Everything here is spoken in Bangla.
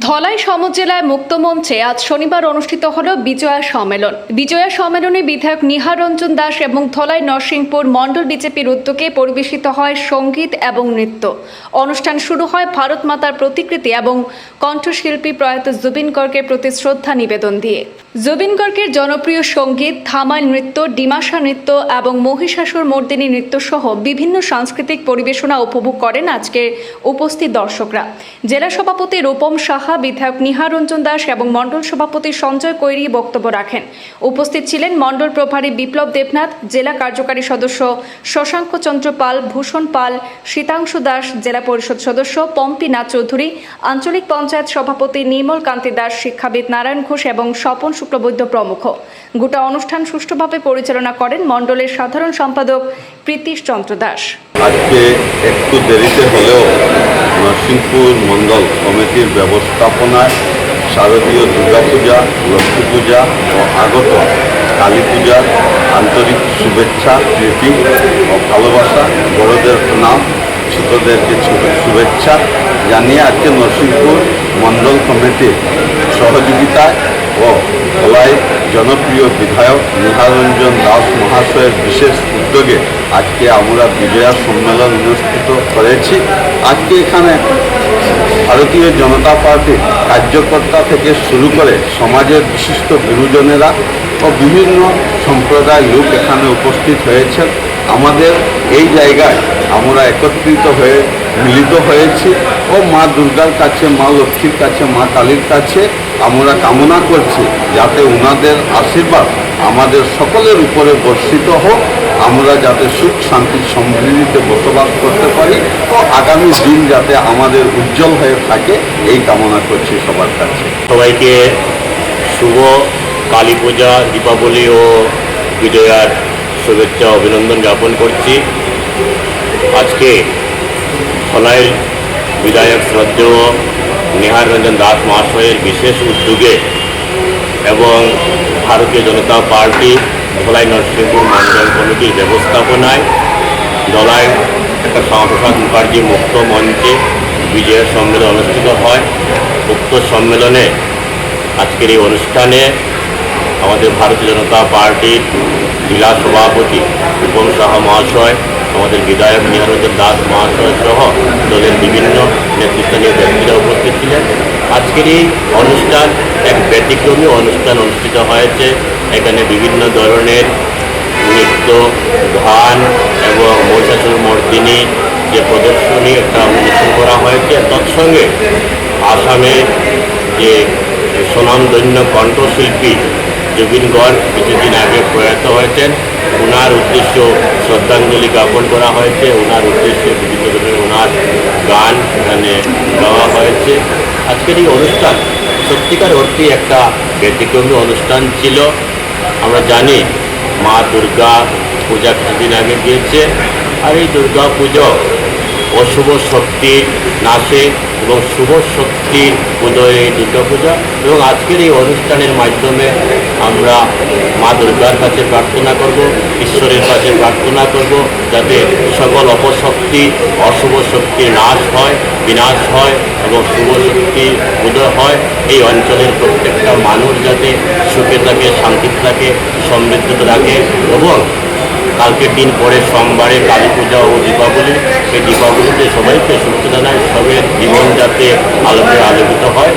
ধলাই সমজেলায় মুক্তমঞ্চে আজ শনিবার অনুষ্ঠিত হল বিজয়া সম্মেলন। বিজয়া সম্মেলনে বিধায়ক নিহার রঞ্জন দাস এবং ধলাই নরসিংপুর মণ্ডল বিজেপির উদ্যোগে পরিবেশিত হয় সংগীত এবং নৃত্য। অনুষ্ঠান শুরু হয় ভারত মাতার প্রতিকৃতি এবং কণ্ঠশিল্পী প্রয়াত জুবিন গর্গের প্রতি শ্রদ্ধা নিবেদন দিয়ে। জুবিন গর্গের জনপ্রিয় সংগীত ধামাল নৃত্য, ডিমাশা নৃত্য এবং মহিষাসুর মর্দিনী নৃত্য সহ বিভিন্ন সাংস্কৃতিক পরিবেশনা উপভোগ করেন আজকের উপস্থিত দর্শকরা। জেলা সভাপতি রূপম সাহা, বিধায়ক নিহার রঞ্জন দাস এবং মণ্ডল সভাপতি সঞ্জয় কৈরি বক্তব্য রাখেন। উপস্থিত ছিলেন মণ্ডল প্রভারী বিপ্লব দেবনাথ, জেলা কার্যকারী সদস্য শশাঙ্ক চন্দ্র পাল, ভূষণ পাল, শীতাংশু দাস, জেলা পরিষদ সদস্য পম্পি নাথ চৌধুরী, আঞ্চলিক পঞ্চায়েত সভাপতি নির্মল কান্তি দাস, শিক্ষাবিদ নারায়ণ ঘোষ এবং স্বপন শুক্লবৈদ্য প্রমুখ। গোটা অনুষ্ঠান সুষ্ঠুভাবে পরিচালনা করেন মণ্ডলের সাধারণ সম্পাদক প্রীতিশ চন্দ্র দাস। আজকে একটু দেরিতে হলেও নরসিংপুর মণ্ডল কমিটির ব্যবস্থাপনায় শারদীয় দুর্গাপূজা লক্ষ্মী পূজা ও আগত কালী পূজার আন্তরিক শুভেচ্ছা, প্রীতি ও ভালোবাসা, বড়দের প্রণাম, ছোটদেরকে শুভেচ্ছা জানিয়ে আজকে নরসিংপুর মণ্ডল কমিটির সহযোগিতায় ও ধলাই জনপ্রিয় বিধায়ক নিহারঞ্জন দাস মহাশয়ের বিশেষ উদ্যোগে আজকে আমরা বিজয়া সম্মেলন অনুষ্ঠিত করেছি। আজকে এখানে ভারতীয় জনতা পার্টির কার্যকর্তা থেকে শুরু করে সমাজের বিশিষ্ট গুরুজনেরা ও বিভিন্ন সম্প্রদায়ের লোক এখানে উপস্থিত হয়েছেন। আমাদের এই জায়গায় আমরা একত্রিত হয়ে মিলিত হয়েছি। ও মা দুর্গার কাছে, মা লক্ষ্মীর কাছে, মা কালীর কাছে আমরা কামনা করছি যাতে ওনাদের আশীর্বাদ আমাদের সকলের উপরে বর্ষিত হোক। আমরা যাতে সুখ, শান্তি, সমৃদ্ধিতে বসবাস করতে পারি ও আগামী দিন যাতে আমাদের উজ্জ্বল হয়ে থাকে, এই কামনা করছি সবার কাছে। সবাইকে শুভ কালী পূজা, দীপাবলি ও বিজয়ার শুভেচ্ছা, অভিনন্দন জ্ঞাপন করছি। আজকে ধলাইয়ের বিধায়ক শ্রদ্ধেয় নিহার রঞ্জন দাস মহাশয়ের বিশেষ উদ্যোগে এবং ভারতীয় জনতা পার্টি, ধলাই নরসিংপুর মণ্ডল কমিটির ব্যবস্থাপনায় ধলাই একটা শ্যামাপ্রসাদ মুখার্জি মুক্ত মঞ্চে বিজয় সম্মেলন অনুষ্ঠিত হয়। উক্ত সম্মেলনে আজকের এই অনুষ্ঠানে আমাদের ভারতীয় জনতা পার্টির জেলা সভাপতি রূপম মহাশয় আমাদের বিধায়ক নিহারঞ্জন দাস মহাশয় সহ দলের বিভিন্ন নেতৃস্থানীয় ব্যক্তিরা উপস্থিত ছিলেন। আজকের এই অনুষ্ঠান এক ব্যতিক্রমী অনুষ্ঠান অনুষ্ঠিত হয়েছে। এখানে বিভিন্ন ধরনের নৃত্য, গান এবং মহিষাসুর মর্দিনী যে প্রদর্শনী একটা অনুষ্ঠান করা হয়েছে। তৎসঙ্গে আসামে যে স্বনামধন্য কণ্ঠশিল্পী জুবিন কিছুদিন আগে প্রয়াত হয়েছেন। শ্রদ্ধাঞ্জলি জ্ঞাপন করা হয়েছে। ওনার উদ্দেশ্যে বিভিন্ন ধরনের ওনার গান এখানে গাওয়া হয়েছে। আজকের এই অনুষ্ঠান সত্যিকার অর্থে একটা ব্যতিক্রমী অনুষ্ঠান ছিল। আমরা জানি মা দুর্গা পূজা কিছুদিন আগে গিয়েছে আর এই দুর্গা পুজো অশুভ শক্তির নাশে এবং শুভ শক্তির উদয়ে দুর্গা পূজা এবং আজকের এই অনুষ্ঠানের মাধ্যমে আমরা মা দুর্গার কাছে প্রার্থনা করব, ঈশ্বরের কাছে প্রার্থনা করব, যাতে সকল অপশক্তি অশুভ শক্তির নাশ হয়, বিনাশ হয় এবং শুভ শক্তি উদয় হয়। এই অঞ্চলের প্রত্যেকটা মানুষ যাতে সুখে থাকে, শান্তিতে থাকে, সমৃদ্ধতে রাখে এবং কালকের দিন পরে সোমবারে কালী পূজা ও দীপাবলি এই দীপাবলিতে সবাইকে সুস্থ জানায় সবের জীবন যাতে আলোকে আলোকিত হয়।